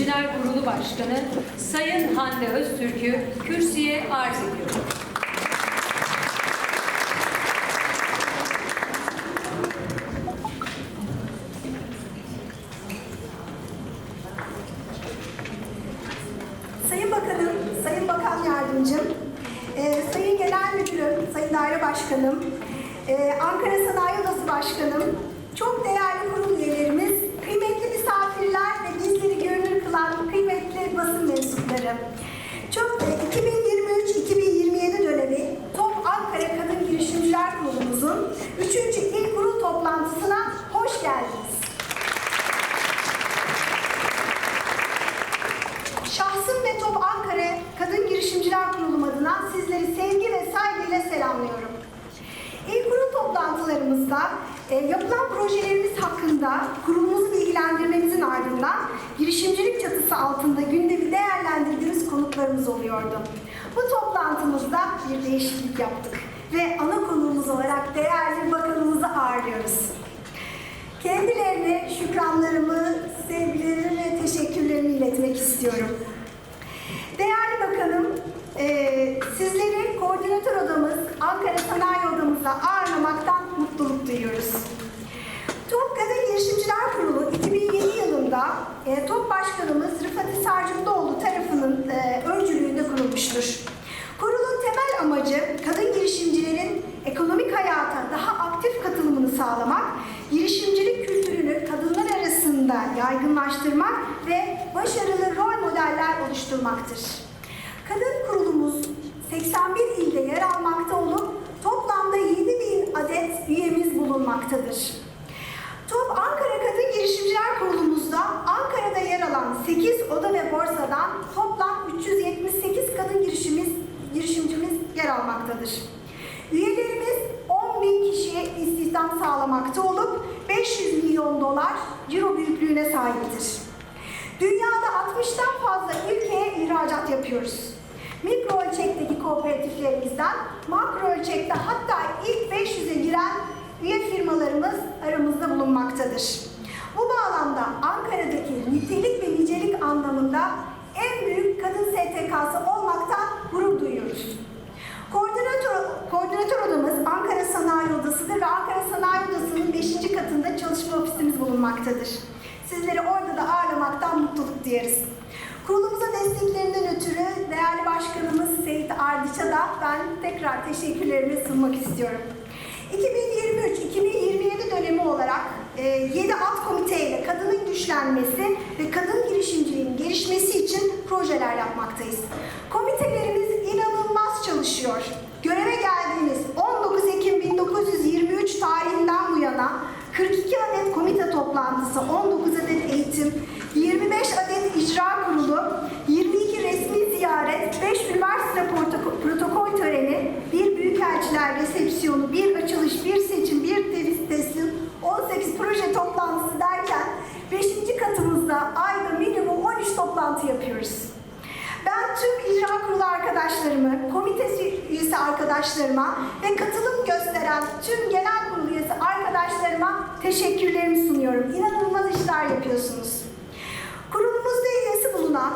Girişimciler Kurulu Başkanı Sayın Hande Öztürk'ü kürsüye arz ediyorum. Sayın Bakanım, Sayın Bakan Yardımcım, e, Sayın Genel Müdürüm, Sayın Daire Başkanım, e, Ankara Sanayi Odası Başkanım, çok değerli kurul üyelerimiz, kıymetli misafirler ve bizleri mensupları. Çok e, 2023-2027 dönemi Top Ankara Kadın Girişimciler Kurulumuzun 3. İl Kurul Toplantısına hoş geldiniz. Şahsım ve Top Ankara Kadın Girişimciler Kurulu adına sizleri sevgi ve saygıyla selamlıyorum. İlk kurul toplantılarımızda e, yapılan projelerimiz hakkında kurulumuzu bilgilendirmemizin ardından girişimcilik çatısı altında gündemi değerlendirdiğimiz konuklarımız oluyordu. Bu toplantımızda bir değişiklik yaptık ve ana konuğumuz olarak değerli bakanımızı ağırlıyoruz. Kendilerine şükranlarımı, sevgilerimi ve teşekkürlerimi iletmek istiyorum. Değerli Bakanım, eee, sizleri koordinatör odamız Ankara Sanayi Odamızda ağırlamaktan mutluluk duyuyoruz. TOP Girişimciler Kurulu 2007 yılında e, TOP Başkanımız Rıfat e, kurulmuştur. Kurulun temel amacı kadın girişimcilerin ekonomik hayata daha aktif katılımını sağlamak, girişimcilik kültürünü kadınlar arasında yaygınlaştırmak ve başarılı rol modeller oluşturmaktır. Kadın kurulumuz 81 ilde yer almakta olup toplamda 7 bin adet üyemiz bulunmaktadır. Top Ankara Kadın Girişimciler Kurulumuzda Ankara'da yer alan 8 oda ve borsadan toplam 378 kadın girişimiz, girişimcimiz yer almaktadır. Üyelerimiz 10 bin kişiye istihdam sağlamakta olup 500 milyon dolar ciro büyüklüğüne sahiptir. Dünyada 60'tan fazla ülkeye ihracat yapıyoruz. Mikro ölçekteki kooperatiflerimizden makro ölçekte hatta ilk 500'e giren üye firmalarımız aramızda bulunmaktadır. Bu bağlamda Ankara'daki nitelik ve nicelik anlamında en büyük kadın STK'sı olmaktan gurur duyuyoruz. Koordinatör, odamız Ankara Sanayi Odası'dır ve Ankara Sanayi Odası'nın 5. katında çalışma ofisimiz bulunmaktadır. Sizleri orada da ağırlamaktan mutluluk duyarız. Kurulumuza desteklerinden ötürü değerli başkanımız Seyit Ardıç'a da ben tekrar teşekkürlerimi sunmak istiyorum. 2023-2027 dönemi olarak 7 alt komiteyle kadının güçlenmesi ve kadın girişimciliğin gelişmesi için projeler yapmaktayız. Komitelerimiz inanılmaz çalışıyor. Göreve geldiğimiz 42 adet komite toplantısı, 19 adet eğitim, 25 adet icra kurulu, 22 resmi ziyaret, 5 üniversite protokol, töreni, bir büyükelçiler resepsiyonu, bir açılış, bir seçim, bir temiz teslim, 18 proje toplantısı derken 5. katımızda ayda minimum 13 toplantı yapıyoruz. Ben tüm icra kurulu arkadaşlarımı, komite üyesi arkadaşlarıma ve katılım gösteren tüm genel arkadaşlarıma teşekkürlerimi sunuyorum. İnanılmaz işler yapıyorsunuz. Kurulumuzda üyesi bulunan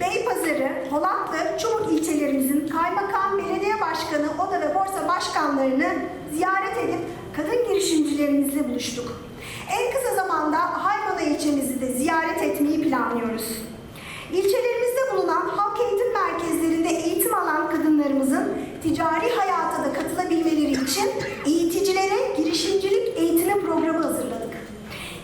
Beypazarı, Polatlı, Çubuk ilçelerimizin kaymakam, belediye başkanı, oda ve borsa başkanlarını ziyaret edip kadın girişimcilerimizle buluştuk. En kısa zamanda Haybana ilçemizi de ziyaret etmeyi planlıyoruz. İlçelerimizde bulunan halk eğitim merkezlerinde eğitim alan kadınlarımızın ticari hayata da katılabilmeleri için eğiticilere girişimcilik eğitimi programı hazırladık.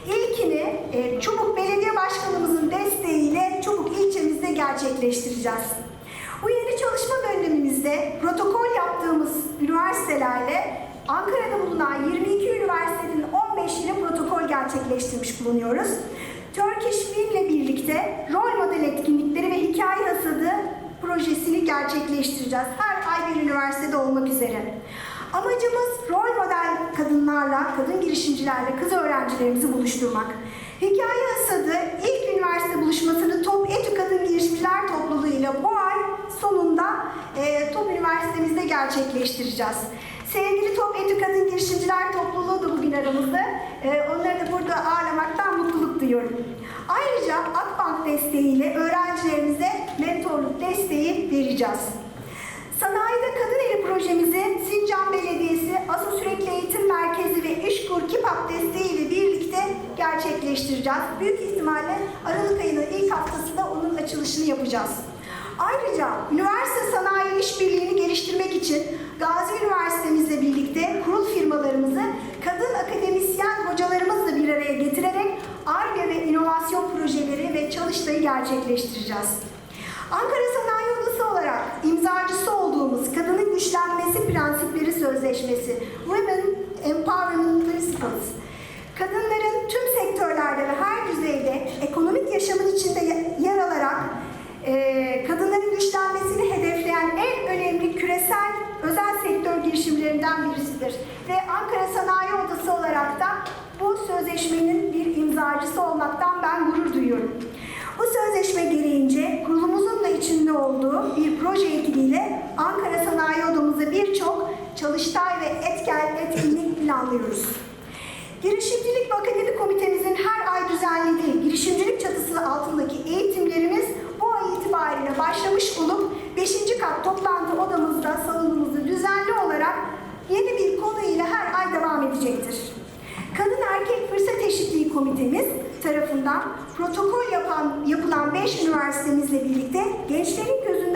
İlkini e, Çubuk Belediye Başkanımızın desteğiyle Çubuk ilçemizde gerçekleştireceğiz. Bu yeni çalışma dönemimizde protokol yaptığımız üniversitelerle Ankara'da bulunan 22 üniversitenin 15 ile protokol gerçekleştirmiş bulunuyoruz. Turkish ile birlikte rol model etkinlikleri ve hikaye hasadı projesini gerçekleştireceğiz. Her ay bir üniversitede olmak üzere. Amacımız rol model kadınlarla, kadın girişimcilerle kız öğrencilerimizi buluşturmak. Hikaye hasadı ilk üniversite buluşmasını Top Etü Kadın Girişimciler Topluluğu ile bu ay sonunda e, Top Üniversitemizde gerçekleştireceğiz. Sevgili Top Etü Kadın Girişimciler Topluluğu da bugün aramızda. E, onları da burada ağırlamaktan mutluluk duyuyorum. Ayrıca Akbank desteğiyle öğrencilerimize mentorluk desteği vereceğiz. Sanayide Kadın projemizi Sincan Belediyesi, ASO Sürekli Eğitim Merkezi ve İşkur KİPAP desteğiyle birlikte gerçekleştireceğiz. Büyük ihtimalle Aralık ayının ilk haftasında onun açılışını yapacağız. Ayrıca üniversite sanayi işbirliğini geliştirmek için Gazi Üniversitemizle birlikte kurul firmalarımızı kadın akademisyen hocalarımızla bir araya getirerek ARGE ve inovasyon projeleri ve çalıştayı gerçekleştireceğiz. Ankara Sanayi Odası olarak imzacısı olduğumuz Kadının Güçlenmesi Prensipleri Sözleşmesi, Women Empowerment Principles, kadınların tüm sektörlerde ve her düzeyde ekonomik yaşamın içinde yer alarak e, kadınların güçlenmesini hedefleyen en önemli küresel özel sektör girişimlerinden birisidir. Ve Ankara Sanayi Odası olarak da bu sözleşmenin bir imzacısı olmaktan ben gurur duyuyorum. Bu sözleşme gereğince kurulumuzun da içinde olduğu bir proje ekibiyle Ankara Sanayi birçok çalıştay ve etken etkinlik planlıyoruz. Girişimcilik ve Akademi Komitemizin her ay düzenlediği girişimcilik çatısı altındaki eğitimlerimiz bu ay itibariyle başlamış olup 5. kat toplantı odamızda, salonumuzda düzenli olarak yeni bir konu ile her ay devam edecektir. Kadın Erkek Fırsat Eşitliği Komitemiz tarafından protokol yapan, yapılan 5 üniversitemizle birlikte gençlerin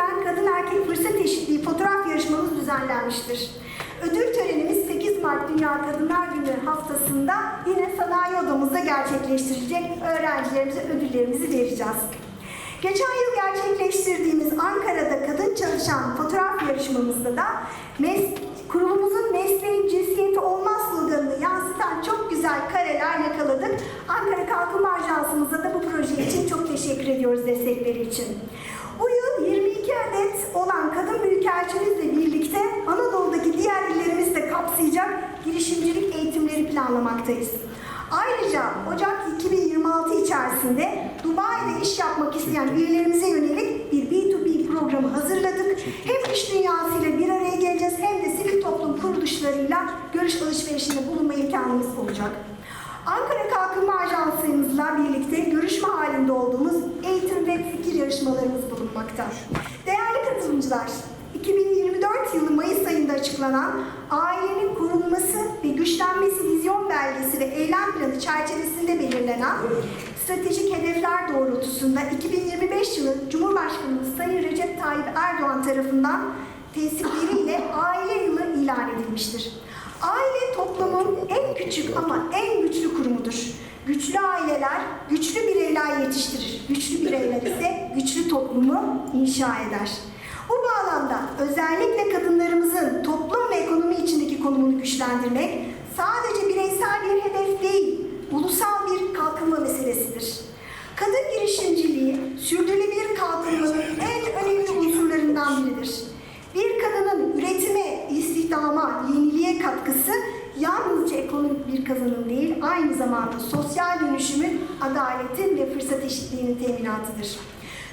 gözünden kadın erkek fırsat eşitliği fotoğraf yarışmamız düzenlenmiştir. Ödül törenimiz 8 Mart Dünya Kadınlar Günü haftasında yine sanayi odamızda gerçekleştirilecek. Öğrencilerimize ödüllerimizi vereceğiz. Geçen yıl gerçekleştirdiğimiz Ankara'da kadın çalışan fotoğraf yarışmamızda da mes kurulumuzun mesleğin cinsiyeti olmaz sloganını yansıtan çok güzel kareler yakaladık. Ankara Kalkınma Ajansımıza da bu proje için çok teşekkür ediyoruz destekleri için. Bu yıl 22 adet olan kadın büyükelçimizle birlikte Anadolu'daki diğer illerimizi de kapsayacak girişimcilik eğitimleri planlamaktayız. Ayrıca Ocak 2026 içerisinde Dubai'de iş yapmak isteyen üyelerimize yönelik bir B2B programı hazırladık. Hem iş dünyasıyla bir araya geleceğiz hem de sivil toplum kuruluşlarıyla görüş alışverişinde bulunma imkanımız olacak. Ankara Kalkınma Ajansımızla birlikte görüşme halinde olduğumuz eğitim ve fikir yarışmalarımız bulunmakta. Değerli katılımcılar, 2024 yılı Mayıs ayında açıklanan ailenin korunması ve güçlenmesi vizyon belgesi ve eylem planı çerçevesinde belirlenen stratejik hedefler doğrultusunda 2025 yılı Cumhurbaşkanımız Sayın Recep Tayyip Erdoğan tarafından tesisleriyle aile yılı ilan edilmiştir. Aile toplumun en küçük ama en güçlü kurumudur. Güçlü aileler güçlü bireyler yetiştirir. Güçlü bireyler ise güçlü toplumu inşa eder. Bu bağlamda özellikle kadınlarımızın toplum ve ekonomi içindeki konumunu güçlendirmek sadece bireysel bir hedef değil, ulusal bir kalkınma meselesidir. Kadın girişimciliği sürdürülebilir kalkınmanın en önemli unsurlarından biridir. Bir kadının üretime, istihdama, yeniliğe katkısı yalnızca ekonomik bir kazanım değil, aynı zamanda sosyal dönüşümün, adaletin ve fırsat eşitliğinin teminatıdır.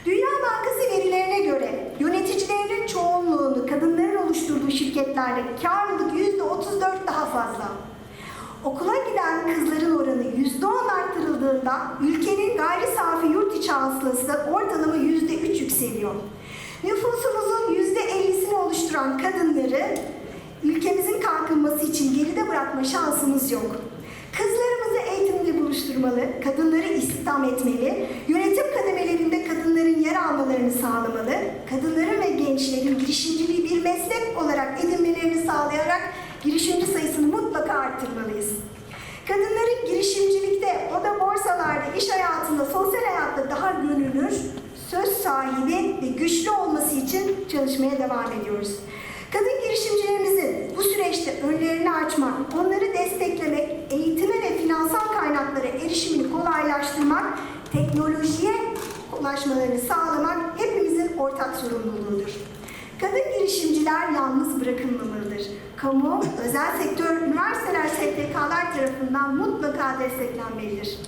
Dünya Bankası verilerine göre yöneticilerin çoğunluğunu kadınların oluşturduğu şirketlerde karlılık yüzde 34 daha fazla. Okula giden kızların oranı yüzde on arttırıldığında ülkenin gayri safi yurt içi hasılası ortalama yüzde üç yükseliyor. Nüfusumuzun yüzde ellisini oluşturan kadınları ülkemizin kalkınması için geride bırakma şansımız yok. Kızlarımızı eğitimle buluşturmalı, kadınları istihdam etmeli, yönetim kadınların yer almalarını sağlamalı, kadınların ve gençlerin girişimciliği bir meslek olarak edinmelerini sağlayarak girişimci sayısını mutlaka arttırmalıyız. Kadınların girişimcilikte, o da borsalarda, iş hayatında, sosyal hayatta daha gönüllü, söz sahibi ve güçlü olması için çalışmaya devam ediyoruz. Kadın girişimcilerimizin bu süreçte önlerini açmak, onları desteklemek, eğitime ve finansal kaynaklara erişimini kolaylaştırmak, teknolojiye ulaşmalarını sağlamak hepimizin ortak sorumluluğudur. Kadın girişimciler yalnız bırakılmamalıdır. Kamu, özel sektör, üniversiteler, STK'lar tarafından mutlaka desteklenmelidir.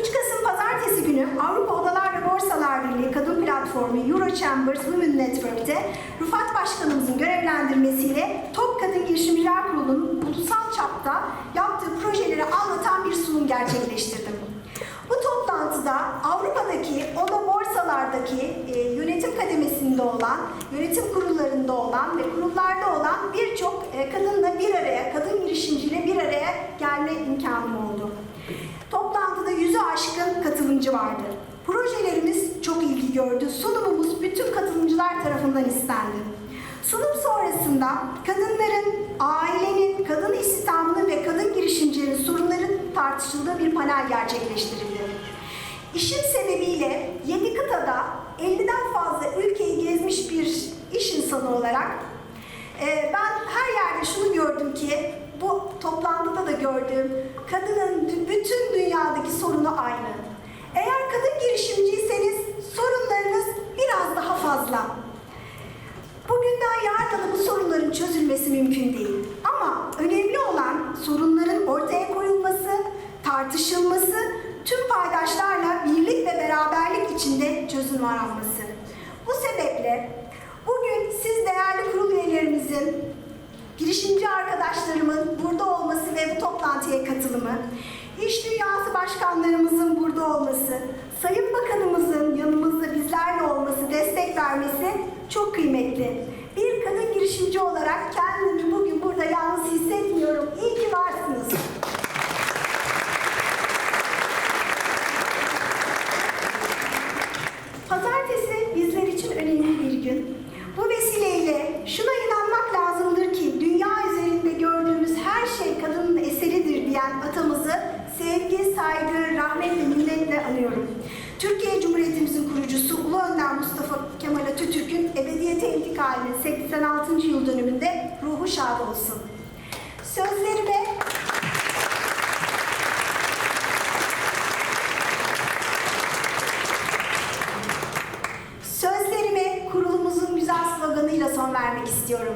3 Kasım Pazartesi günü Avrupa Odalar ve Borsalar Birliği Kadın Platformu Euro Chambers Women Network'te Rufat Başkanımızın görevlendirmesiyle Top Kadın Girişimciler Kurulu'nun ulusal çapta yaptığı projeleri anlatan bir sunum gerçekleştirdim. Toplantıda Avrupa'daki kurumlardaki e, yönetim kademesinde olan, yönetim kurullarında olan ve kurullarda olan birçok e, kadınla bir araya, kadın girişimciyle bir araya gelme imkanım oldu. Toplantıda yüzü aşkın katılımcı vardı. Projelerimiz çok ilgi gördü. Sunumumuz bütün katılımcılar tarafından istendi. Sunum sonrasında kadınların, ailenin, kadın istihdamının ve kadın girişimcilerin sorunların tartışıldığı bir panel gerçekleştirildi. İşim sebebiyle 7 kıtada 50'den fazla ülkeyi gezmiş bir iş insanı olarak e, ben her yerde şunu gördüm ki bu toplantıda da gördüğüm kadının bütün dünyadaki sorunu aynı. Eğer kadın girişimciyseniz sorunlarınız biraz daha fazla. Bugünden yarına bu sorunların çözülmesi mümkün değil. Ama önemli olan sorunların ortaya koyulması, tartışılması, tüm paydaşlarla birlik ve beraberlik içinde çözüm aranması. Bu sebeple bugün siz değerli kurul üyelerimizin, girişimci arkadaşlarımın burada olması ve bu toplantıya katılımı, İş Dünyası başkanlarımızın burada olması, Sayın Bakanımızın yanımızda bizlerle olması, destek vermesi çok kıymetli. Bir kadın girişimci olarak kendimi bugün burada yalnız hissetmiyorum. İyi ki varsınız. İntikalinin 86. yıl dönümünde ruhu şad olsun. Sözlerime Sözlerime kurulumuzun güzel sloganıyla son vermek istiyorum.